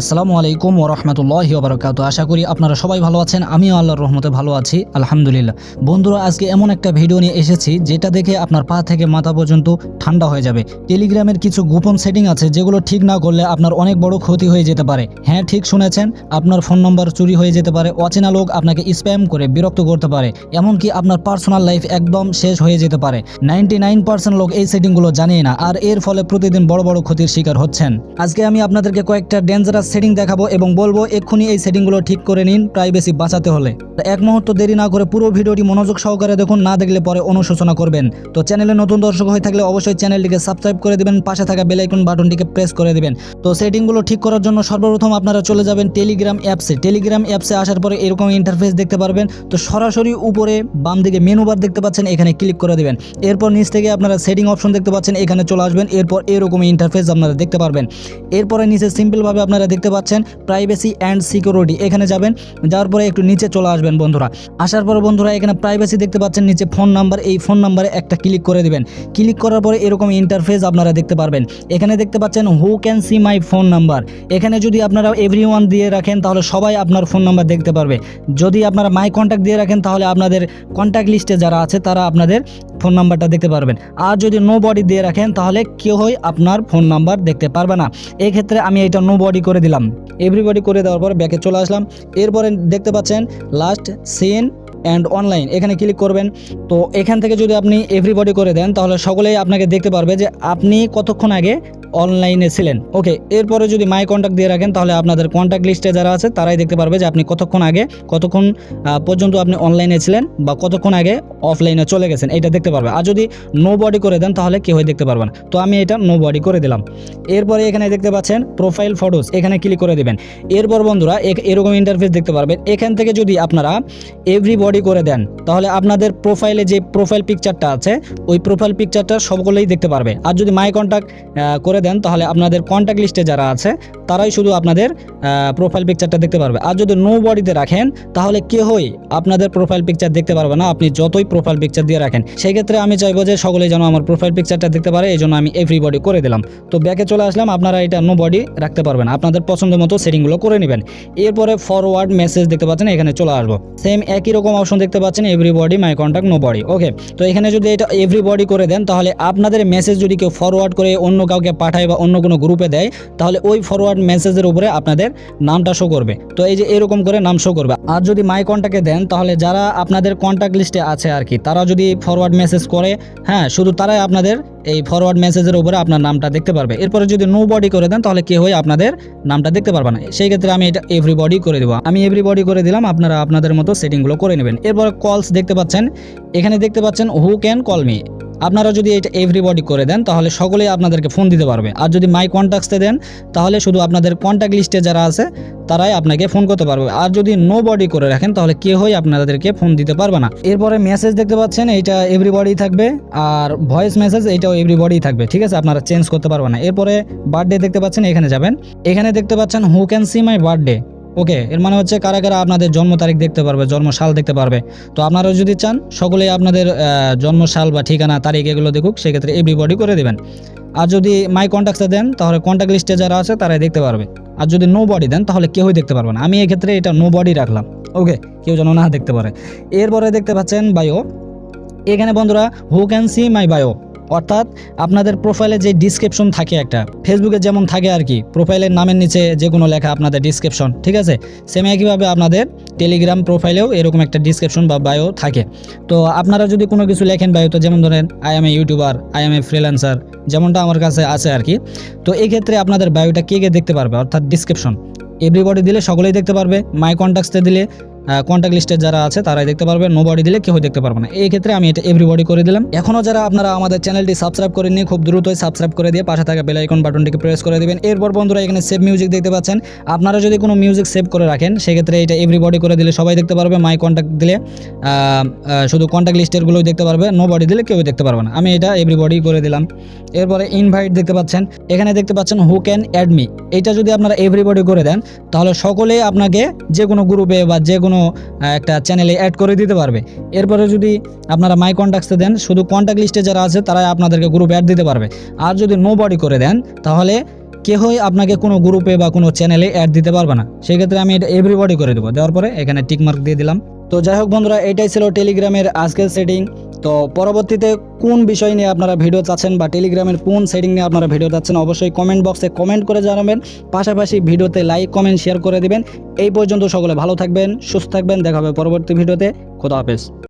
আসসালামু আলাইকুম ওরহমতুল্লাহি ওবরাকাত আশা করি আপনারা সবাই ভালো আছেন, আমিও আল্লাহর রহমতে ভালো আছি, আলহামদুলিল্লাহ। বন্ধুরা, আজকে এমন একটা ভিডিও নিয়ে এসেছি, যেটা দেখে আপনার পা থেকে মাথা পর্যন্ত ঠান্ডা হয়ে যাবে। টেলিগ্রামের কিছু গোপন সেটিং আছে, যেগুলো ঠিক না করলে আপনার অনেক বড় ক্ষতি হয়ে যেতে পারে। হ্যাঁ ঠিক শুনেছেন, আপনার ফোন নম্বর চুরি হয়ে যেতে পারে, অচেনা লোক আপনাকে স্প্যাম করে বিরক্ত করতে পারে, এমনকি আপনার পার্সোনাল লাইফ একদম শেষ হয়ে যেতে পারে। নাইনটি নাইন পার্সেন্ট লোক এই সেটিংগুলো জানেই না, আর এর ফলে প্রতিদিন বড় বড় ক্ষতির শিকার হচ্ছেন। আজকে আমি আপনাদেরকে কয়েকটা ডেঞ্জারাস সেটিং দেখাবো এবং বলব এক্ষুনি এই সেটিংগুলো ঠিক করে নিন প্রাইভেসি বাঁচাতে হলে। এক মুহূর্ত দেরি না করে পুরো ভিডিওটি মনোযোগ সহকারে দেখুন, না দেখলে পরে অনুশোচনা করবেন। তো চ্যানেলে নতুন দর্শক হয়ে থাকলে অবশ্যই চ্যানেলটিকে সাবস্ক্রাইব করে দেবেন, পাশে থাকা বেল আইকন বাটনটিকে প্রেস করে দেবেন। তো সেটিংগুলো ঠিক করার জন্য সর্বপ্রথম আপনারা চলে যাবেন টেলিগ্রাম অ্যাপসে টেলিগ্রাম অ্যাপসে আসার পরে এরকম ইন্টারফেস দেখতে পারবেন। তো সরাসরি উপরে বাম দিকে মেনু বার দেখতে পাচ্ছেন, এখানে ক্লিক করে দেবেন। এরপর নিচ থেকে আপনারা সেটিং অপশন দেখতে পাচ্ছেন, এখানে চলে আসবেন। এরপর এরকম ইন্টারফেস আপনারা দেখতে পারবেন। এরপরে নিচে সিম্পলভাবে আপনারা দেখতে পাচ্ছেন প্রাইভেসি অ্যান্ড সিকিউরিটি এখানে যাবেন, যাওয়ার পরে একটু নিচে চলে আসবেন বন্ধুরা। আসার পরে বন্ধুরা এখানে প্রাইভেসি দেখতে পাচ্ছেন, নিচে ফোন নাম্বার এই ফোন নাম্বারে একটা ক্লিক করে দেবেন। ক্লিক করার পরে এরকম ইন্টারফেস আপনারা দেখতে পারবেন। এখানে দেখতে পাচ্ছেন who can see my phone number এখানে যদি আপনারা এভরি দিয়ে রাখেন, তাহলে সবাই আপনার ফোন নাম্বার দেখতে পারবে। যদি আপনারা মাই কন্ট্যাক্ট দিয়ে রাখেন, তাহলে আপনাদের কন্ট্যাক্ট লিস্টে যারা আছে, তারা আপনাদের ফোন নাম্বারটা দেখতে পারবেন। আর যদি নো বডি দিয়ে রাখেন, তাহলে কেউই আপনার ফোন নাম্বার দেখতে পারবে না। এই ক্ষেত্রে আমি এটা নো বডি করে দিলাম। এভরিবডি করে দেওয়ার পর ব্যাকে চলে আসলাম। এরপরে দেখতে পাচ্ছেন লাস্ট সিন অ্যান্ড অনলাইন এখানে ক্লিক করবেন। তো এখান থেকে যদি আপনি এভরিবডি করে দেন, তাহলে সকলেই আপনাকে দেখতে পারবে যে আপনি কতক্ষণ আগে অনলাইনে ছিলেন। ওকে এরপরে যদি মাই কন্ট্যাক্ট দিয়ে রাখেন, তাহলে আপনাদের কন্ট্যাক্ট লিস্টে যারা আছে, তারাই দেখতে পারবে যে আপনি কতক্ষণ আগে, কতক্ষণ পর্যন্ত আপনি অনলাইনে ছিলেন বা কতক্ষণ আগে অফলাইনে চলে গেছেন, এটা দেখতে পারবে। আর যদি নো বডি করে দেন, তাহলে কেউই দেখতে পারবে না। তো আমি এটা নো বডি করে দিলাম। এরপরে এখানে দেখতে পাচ্ছেন প্রোফাইল ফটোস এখানে ক্লিক করে দিবেন। এরপর বন্ধুরা এরকম ইন্টারফেস দেখতে পারবেন। এখান থেকে যদি আপনারা এভরি বডি করে দেন, তাহলে আপনাদের প্রোফাইলে যে প্রোফাইল পিকচারটা আছে, ওই প্রোফাইল পিকচারটা সবগুলোই দেখতে পারবে। আর যদি মাই কন্ট্যাক্ট করে দেন, তাহলে আপনাদের কন্ট্যাক্ট লিস্টে যারা আছে, তারাই শুধু আপনাদের প্রোফাইল পিকচারটা দেখতে পারবে। আর যদি নো বডিতে রাখেন, তাহলে কেউই আপনাদের প্রোফাইল পিকচার দেখতে পারবে না। আপনি যতই প্রোফাইল পিকচার দিয়ে রাখেন সেই ক্ষেত্রে আমি চাইব যে সকলেই যেন আমার প্রোফাইল পিকচারটা দেখতে পারে এই জন্য আমি এভরি বডি করে দিলাম। তো ব্যাকে চলে আসলাম, আপনারা এটা নো বডি রাখতে পারবেন আপনাদের পছন্দ মতো সেটিংগুলো করে নেবেন। এরপরে ফরওয়ার্ড মেসেজ দেখতে পাচ্ছেন, এখানে চলে আসব। সেম একই রকম অপশন দেখতে পাচ্ছেন everybody my contact nobody okay তো এখানে যদি এটা এভরি বডি করে দেন, তাহলে আপনাদের মেসেজ যদি কেউ ফরওয়ার্ড করে অন্য কাউকে পাঠায় বা অন্য কোনো গ্রুপে দেয়, তাহলে ওই ফরওয়ার্ড মেসেজের উপরে আপনাদের নামটা শো করবে। তো এই যে এরকম করে নাম শো করবে। আর যদি মাই কন্ট্যাক্টে দেন, তাহলে যারা আপনাদের কন্ট্যাক্ট লিস্টে আছে আর কি, তারা যদি ফরওয়ার্ড মেসেজ করে হ্যাঁ শুধু তারাই আপনাদের এই ফরওয়ার্ড মেসেজের উপরে আপনার নামটা দেখতে পারবে। এরপরে যদি নো বডি করে দেন, তাহলে কেউই আপনাদের নামটা দেখতে পারবে না। সেই ক্ষেত্রে আমি এটা এভরিবডি করে দেবো। আমি এভরিবডি করে দিলাম, আপনারা আপনাদের মতো সেটিংগুলো করে নেবেন। এরপরে কলস দেখতে পাচ্ছেন। এখানে দেখতে পাচ্ছেন হু ক্যান কল মি আপনারা যদি এটা এভরিবডি করে দেন, তাহলে সকলেই আপনাদেরকে ফোন দিতে পারবে। আর যদি মাই কন্ট্যাক্টসে দেন, তাহলে শুধু আপনাদের কন্ট্যাক্ট লিস্টে যারা আছে, তারাই আপনাকে ফোন করতে পারবে। আর যদি নো বডি করে রাখেন, তাহলে কেউই আপনাদেরকে ফোন দিতে পারবে না। এরপরে মেসেজ দেখতে পাচ্ছেন, এইটা এভরিবডি থাকবে। আর ভয়েস মেসেজ এইটাও এভরিবডি থাকবে, ঠিক আছে? আপনারা চেঞ্জ করতে পারবেন না। এরপরে বার্থডে দেখতে পাচ্ছেন, এখানে যাবেন। এখানে দেখতে পাচ্ছেন who can see my birthday okay এর মানে হচ্ছে কারা কারা আপনাদের জন্ম তারিখ দেখতে পারবে, জন্ম সাল দেখতে পারবে। তো আপনারা যদি চান, সকলেই আপনাদের জন্ম সাল বা ঠিকানা, তারিখ এগুলো দেখুক, সেক্ষেত্রে এভরিবডি করে দেবেন। আর যদি মাই কন্ট্যাক্টসে দেন, তাহলে কন্ট্যাক্ট লিস্টে যারা আছে, তারাই দেখতে পারবে। আর যদি নো বডি দেন, তাহলে কেউই দেখতে পারবে না। আমি এক্ষেত্রে এটা নো বডি রাখলাম। ওকে কেউ যেন না দেখতে পারে। এরপরে দেখতে পাচ্ছেন বায়ো এখানে বন্ধুরা who can see my bio অর্থাৎ আপনাদের প্রোফাইলে যে ডিসক্রিপশন থাকে একটা ফেসবুকে যেমন থাকে আর কি প্রোফাইলের নামের নিচে যে কোনো লেখা আপনাদের ডিসক্রিপশন ঠিক আছে? সেম একইভাবে আপনাদের টেলিগ্রাম প্রোফাইলেও এরকম একটা ডিসক্রিপশন বা বায়ো থাকে। তো আপনারা যদি কোনো কিছু লেখেন বায়োতে যেমন ধরেন I am a YouTuber I am a freelancer যেমনটা আমার কাছে আছে আর কি, তো এই ক্ষেত্রে আপনাদের বায়োটা কে কে দেখতে পারবে? অর্থাৎ ডিসক্রিপশন এভরিবডি দিলে সকলেই দেখতে পারবে মাই কন্ট্যাক্টসে দিলে কন্ট্যাক্ট লিস্টে যারা আছে, তারাই দেখতে পারবে। নো বডি দিলে কেউ দেখতে পারবে না। এই ক্ষেত্রে আমি এটা এভরিবডি করে দিলাম। এখনও যারা আপনারা আমাদের চ্যানেলটি সাবস্ক্রাইব করে নিয়ে খুব দ্রুতই সাবস্ক্রাইব করে দিয়ে পাশে থাকা বেল আইকন বাটনটিকে প্রেস করে দিবেন। এরপর বন্ধুরা, এখানে সেভ মিউজিক দেখতে পাচ্ছেন। আপনারা যদি কোনো মিউজিক সেভ করে রাখেন, সেক্ষেত্রে এটা এভরিবডি করে দিলে সবাই দেখতে পারবে। মাই কন্ট্যাক্ট দিলে শুধু কন্ট্যাক্ট লিস্টেরগুলোই দেখতে পারবে। নো বডি দিলে কেউ দেখতে পারবে না। আমি এটা এভরিবডি করে দিলাম। এরপরে ইনভাইট দেখতে পাচ্ছেন। এখানে দেখতে পাচ্ছেন হু ক্যান অ্যাড মি এটা যদি আপনারা এভরিবডি করে দেন, তাহলে সকলেই আপনাকে যে কোনো গ্রুপে বা যে কোনো আহ, একটা চ্যানেলে অ্যাড করে দিতে পারবে। এরপরে যদি আপনারা মাই কন্ট্যাক্টসে দেন শুধু কন্ট্যাক্ট লিস্টে যারা আছে তারাই আপনাদেরকে গ্রুপ অ্যাড দিতে পারবে। আর যদি নো বডি করে দেন তাহলে কেহই আপনাকে কোনো গ্রুপে বা কোনো চ্যানেলে অ্যাড দিতে পারবে না। সেক্ষেত্রে আমি এটা এভরিবডি করে দেবো। দেওয়ার পরে এখানে টিকমার্ক দিয়ে দিলাম। তো যাই হোক বন্ধুরা এটাই ছিল টেলিগ্রামের আজকের সেটিং তো পরবর্তীতে কোন বিষয় নিয়ে আপনারা ভিডিও চাচ্ছেন বা টেলিগ্রামের কোন সেটিং নিয়ে আপনারা ভিডিও চাচ্ছেন, অবশ্যই কমেন্ট বক্সে কমেন্ট করে জানাবেন। পাশাপাশি ভিডিওতে লাইক কমেন্ট শেয়ার করে দেবেন। এই পর্যন্ত সকলে ভালো থাকবেন, সুস্থ থাকবেন। দেখা হবে পরবর্তী ভিডিওতে খোদা হাফেজ।